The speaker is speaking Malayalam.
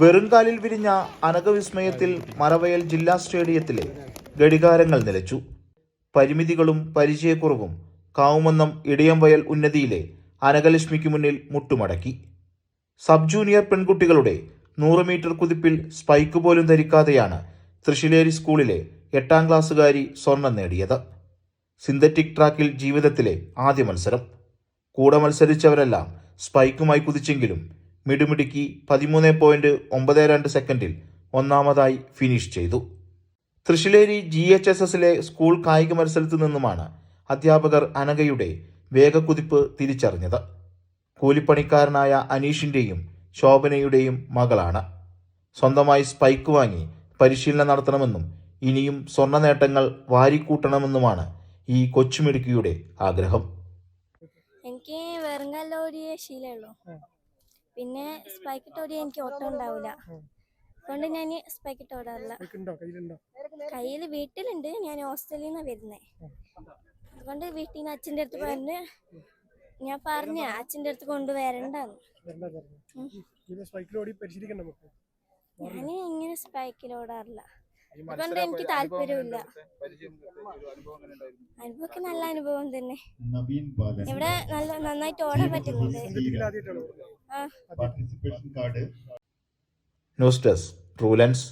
വെറുങ്കാലിൽ വിരിഞ്ഞ അനകവിസ്മയത്തിൽ മറവയൽ ജില്ലാ സ്റ്റേഡിയത്തിലെ ഘടികാരങ്ങൾ നിലച്ചു. പരിമിതികളും പരിചയക്കുറവും കാവുമന്നം ഇടയംവയൽ ഉന്നതിയിലെ അനകലക്ഷ്മിക്ക് മുന്നിൽ മുട്ടുമടക്കി. സബ് ജൂനിയർ പെൺകുട്ടികളുടെ നൂറ് മീറ്റർ കുതിപ്പിൽ സ്പൈക്ക് പോലും ധരിക്കാതെയാണ് തൃശ്ശിലേരി സ്കൂളിലെ എട്ടാം ക്ലാസ്സുകാരി സ്വർണം നേടിയത്. സിന്തറ്റിക് ട്രാക്കിൽ ജീവിതത്തിലെ ആദ്യ മത്സരം. കൂടെ മത്സരിച്ചവരെല്ലാം സ്പൈക്കുമായി കുതിച്ചെങ്കിലും മിടുമിടുക്കി പതിമൂന്ന് പോയിന്റ് ഒമ്പത് രണ്ട് സെക്കൻഡിൽ ഒന്നാമതായി ഫിനിഷ് ചെയ്തു. തൃശ്ശിലേരി ജി എച്ച് എസ് എസിലെ സ്കൂൾ കായിക മത്സരത്തിൽ നിന്നുമാണ് അധ്യാപകർ അനഘയുടെ വേഗക്കുതിപ്പ് തിരിച്ചറിഞ്ഞത്. കൂലിപ്പണിക്കാരനായ അനീഷിന്റെയും ശോഭനയുടെയും മകളാണ്. സ്വന്തമായി സ്പൈക്ക് വാങ്ങി പരിശീലനം നടത്തണമെന്നും ഇനിയും സ്വർണ നേട്ടങ്ങൾ വാരിക്കൂട്ടണമെന്നുമാണ് ഈ കൊച്ചുമിടുക്കിയുടെ ആഗ്രഹം. എനിക്ക് വെറുങ്കല്ലോടിയ ശീലമുള്ളൂ പിന്നെ സ്പൈക്കിട്ട് ഓടിയ എനിക്ക് ഓട്ടം ഉണ്ടാവില്ല അതുകൊണ്ട് ഞാൻ സ്പൈക്കിട്ട് ഓടാറില്ല. കയ്യിൽ വീട്ടിലുണ്ട്. ഞാൻ ഹോസ്റ്റലിൽ നിന്നാണ് വരുന്നത് അതുകൊണ്ട് വീട്ടിൽ നിന്ന് അച്ഛന്റെ അടുത്ത് പറഞ്ഞ് ഞാൻ പറഞ്ഞ അച്ഛന്റെ അടുത്ത് കൊണ്ടുവരണ്ടെന്ന്. ഞാൻ ഇങ്ങനെ സ്പൈക്കിൽ ഓടാറില്ല. അതുകൊണ്ട് എനിക്ക് താല്പര്യമില്ല. അനുഭവമൊക്കെ നല്ല അനുഭവം തന്നെ. ഇവിടെ നല്ല നന്നായിട്ട് ഓടാൻ പറ്റുന്നുണ്ട്. ഇതിൽ ആദ്യമായിട്ടാണ് ആ. Participation card news desk ട്രൂലൻസ്